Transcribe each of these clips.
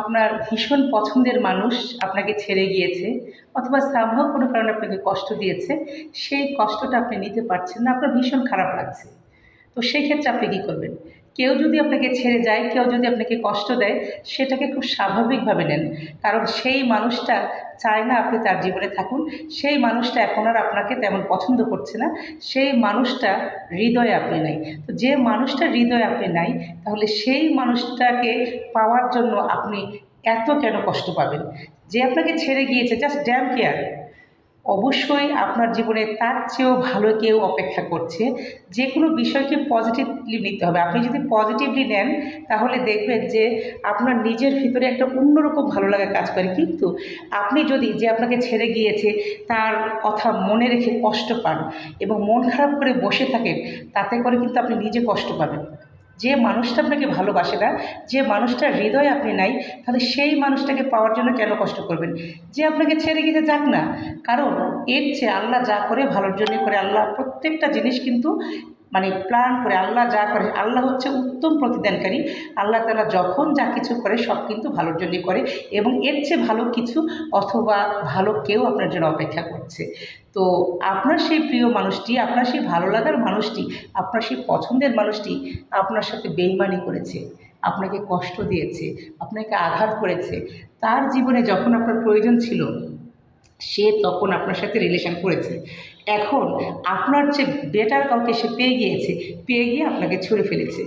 আপনার ভীষণ পছন্দের মানুষ আপনাকে ছেড়ে গিয়েছে, অথবা সামহাও কোনো কারণে আপনাকে কষ্ট দিয়েছে, সেই কষ্টটা আপনি নিতে পারছেন না, আপনার ভীষণ খারাপ লাগছে। তো সেই ক্ষেত্রে আপনি কী করবেন? কেউ যদি আপনাকে ছেড়ে যায়, কেউ যদি আপনাকে কষ্ট দেয়, সেটাকে খুব স্বাভাবিকভাবে নেন। কারণ সেই মানুষটা চায় না আপনি তার জীবনে থাকুন। সেই মানুষটা এখন আর আপনাকে তেমন পছন্দ করছে না। সেই মানুষটা হৃদয়ে আপনি নাই। তো যে মানুষটা হৃদয়ে আপনি নাই, তাহলে সেই মানুষটাকে পাওয়ার জন্য আপনি এত কেন কষ্ট পাবেন? যে আপনাকে ছেড়ে গিয়েছে জাস্ট ড্যাম কেয়ার অবশ্যই আপনার জীবনে তার চেয়েও ভালো কেউ অপেক্ষা করছে। যে কোনো বিষয়কে পজিটিভলি নিতে হবে। আপনি যদি পজিটিভলি নেন, তাহলে দেখবেন যে আপনার নিজের ভিতরে একটা অন্যরকম ভালো লাগা কাজ করে। কিন্তু আপনি যদি যে আপনাকে ছেড়ে গিয়েছে, তার কথা মনে রেখে কষ্ট পান এবং মন খারাপ করে বসে থাকেন, তাতে করে কিন্তু আপনি নিজে কষ্ট পাবেন। যে মানুষটা আপনাকে ভালোবাসে না, যে মানুষটার হৃদয় আপনি নাই, তাহলে সেই মানুষটাকে পাওয়ার জন্য কেন কষ্ট করবেন? যে আপনাকে ছেড়ে গিয়ে যাক না, কারণ এর চেয়ে আল্লাহ যা করে ভালোর জন্য করে। আল্লাহ প্রত্যেকটা জিনিস কিন্তু মানে প্ল্যান করে আল্লাহ যা করে, আল্লাহ হচ্ছে উত্তম প্রতিদানকারী। আল্লাহ তালা যখন যা কিছু করে, সব কিন্তু ভালোর জন্যই করে এবং এর চেয়ে ভালো কিছু অথবা ভালো কেউ আপনার জন্য অপেক্ষা করছে। তো আপনার সেই প্রিয় মানুষটি, আপনার সেই ভালো লাগার মানুষটি, আপনার সেই পছন্দের মানুষটি আপনার সাথে বেইমানি করেছে, আপনাকে কষ্ট দিয়েছে, আপনাকে আঘাত করেছে। তার জীবনে যখন আপনার প্রয়োজন ছিল, সে তখন আপনার সাথে রিলেশন করেছে। এখন আপনার যে বেটার কাউকে সে পেয়ে গিয়েছে, পেয়ে গিয়ে আপনাকে ছুঁড়ে ফেলেছে।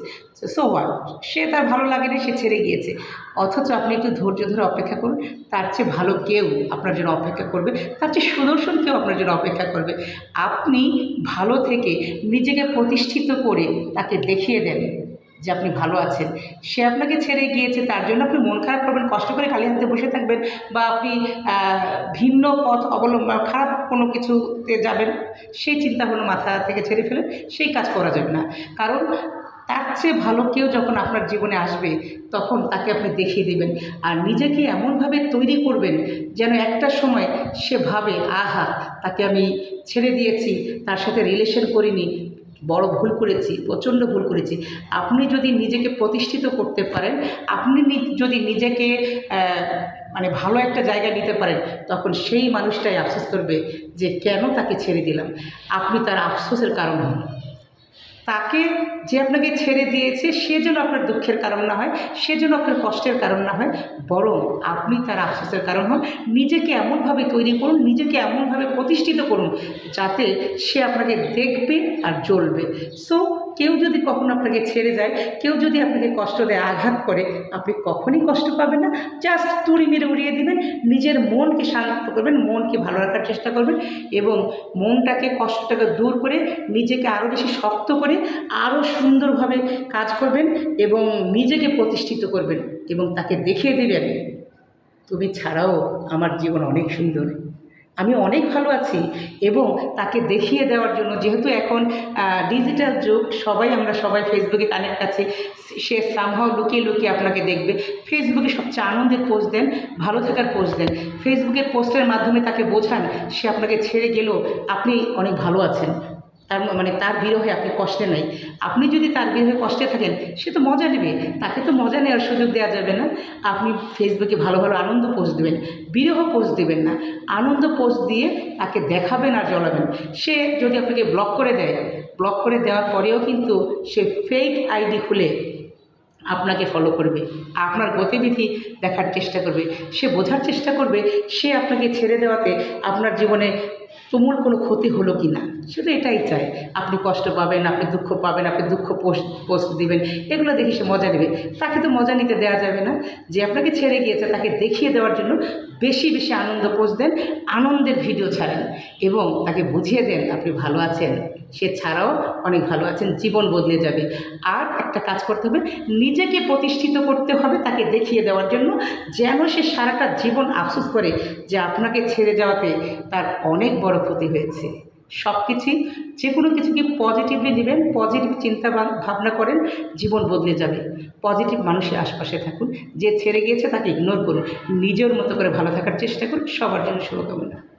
সো হোয়াট সে তার ভালো লাগেনি, সে ছেড়ে গিয়েছে। অথচ আপনি একটু ধৈর্য ধরে অপেক্ষা করুন, তার চেয়ে ভালো কেউ আপনার জন্য অপেক্ষা করবে, তার চেয়ে সুদর্শন কেউ আপনার জন্য অপেক্ষা করবে। আপনি ভালো থেকে নিজেকে প্রতিষ্ঠিত করে তাকে দেখিয়ে দেন। যে আপনি ভালো আছেন, সে আপনাকে ছেড়ে গিয়েছে, তার জন্য আপনি মন খারাপ করবেন, কষ্ট করে খালি হাতে বসে থাকবেন বা আপনি ভিন্ন পথ অবলম্বন, খারাপ কোনো কিছুতে যাবেন, সেই চিন্তা ভাবনা মাথা থেকে ছেড়ে ফেলে সেই কাজ করা যাবে না। কারণ তার চেয়ে ভালো কেউ যখন আপনার জীবনে আসবে, তখন তাকে আপনি দেখিয়ে দেবেন। আর নিজেকে এমনভাবে তৈরি করবেন যেন একটা সময় সে ভাবে, আহা, তাকে আমি ছেড়ে দিয়েছি, তার সাথে রিলেশন করিনি বড় ভুল করেছি, প্রচণ্ড ভুল করেছি। আপনি যদি নিজেকে প্রতিষ্ঠিত করতে পারেন, আপনি যদি নিজেকে মানে ভালো একটা জায়গা নিতে পারেন, তখন সেই মানুষটাই আফসোস করবে যে কেন তাকে ছেড়ে দিলাম। আপনি তার আফসোসের কারণ হন। তাকে যে আপনাকে ছেড়ে দিয়েছে, সে যেন আপনার দুঃখের কারণ না হয়, সে যেন আপনার কষ্টের কারণ না হয়, বরং আপনি তার আফসোসের কারণ হন। নিজেকে এমনভাবে তৈরি করুন, নিজেকে এমনভাবে প্রতিষ্ঠিত করুন, যাতে সে আপনাকে দেখবে আর জ্বলবে। সো কেউ যদি কখনো আপনাকে ছেড়ে যায়, কেউ যদি আপনাকে কষ্ট দেয়, আঘাত করে, আপনি কখনই কষ্ট পাবেন না। জাস্ট তুড়ি মেরে উড়িয়ে দিবেন, নিজের মনকে শান্ত করবেন, মনকে ভালো রাখার চেষ্টা করবেন এবং মনটাকে, কষ্টটাকে দূর করে, নিজেকে আরও বেশি শক্ত করে আরও সুন্দরভাবে কাজ করবেন এবং নিজেকে প্রতিষ্ঠিত করবেন এবং তাকে দেখিয়ে দেবেন। তুমি ছাড়াও আমার জীবন অনেক সুন্দর। আমি অনেক ভালো আছি এবং তাকে দেখিয়ে দেওয়ার জন্য, যেহেতু এখন ডিজিটাল যুগ, সবাই আমরা সবাই ফেসবুকে কানেক্ট আছি, সে সামহাও লুকিয়ে লুকিয়ে আপনাকে দেখবে। ফেসবুকে সবচেয়ে আনন্দের পোস্ট দেন, ভালো থাকার পোস্ট দেন। ফেসবুকের পোস্টের মাধ্যমে তাকে বোঝান, সে আপনাকে ছেড়ে গেলেও আপনি অনেক ভালো আছেন। তার মানে তার বিরহে আপনি কষ্টে নেই আপনি যদি তার বিরহে কষ্টে থাকেন, সে তো মজা নেবে। তাকে তো মজা নেওয়ার সুযোগ দেওয়া যাবে না। আপনি ফেসবুকে ভালো ভালো আনন্দ পোস্ট দেবেন। বিরহ পোস্ট দেবেন না। আনন্দ পোস্ট দিয়ে তাকে দেখাবেন আর জ্বলাবেন। সে যদি আপনাকে ব্লক করে দেয়, ব্লক করে দেওয়ার পরেও কিন্তু সে ফেক আইডি খুলে আপনাকে ফলো করবে। আপনার গতিবিধি দেখার চেষ্টা করবে। সে বোঝার চেষ্টা করবে। সে আপনাকে ছেড়ে দেওয়াতে আপনার জীবনে তুমুল কোনো ক্ষতি হলো কি না শুধু এটাই চায় আপনি কষ্ট পাবেন, আপনি দুঃখ পাবেন, আপনি দুঃখ পোস্ট পোস্ট দিবেন। এগুলো দেখে সে মজা নেবে। তাকে তো মজা নিতে দেওয়া যাবে না। যে আপনাকে ছেড়ে গিয়েছে তাকে দেখিয়ে দেওয়ার জন্য বেশি বেশি আনন্দ পোস্ট দেন, আনন্দের ভিডিও ছাড়েন এবং তাকে বুঝিয়ে দেন আপনি ভালো আছেন। সে ছাড়াও অনেক ভালো আছেন, জীবন বদলে যাবে। আর একটা কাজ করতে হবে, নিজেকে প্রতিষ্ঠিত করতে হবে তাকে দেখিয়ে দেওয়ার জন্য, যেন সে সারাটা জীবন আফসোস করে যে আপনাকে ছেড়ে যাওয়াতে তার অনেক বড় ক্ষতি হয়েছে। সব কিছুই যে কোনো কিছুকে পজিটিভলি নেবেন পজিটিভ চিন্তা ভাব- ভাবনা করেন, জীবন বদলে যাবে। পজিটিভ মানুষের আশপাশে থাকুন, যে ছেড়ে গিয়েছে তাকে ইগনোর করুন। নিজের মতো করে ভালো থাকার চেষ্টা করুন, সবার জন্য শুভকামনা।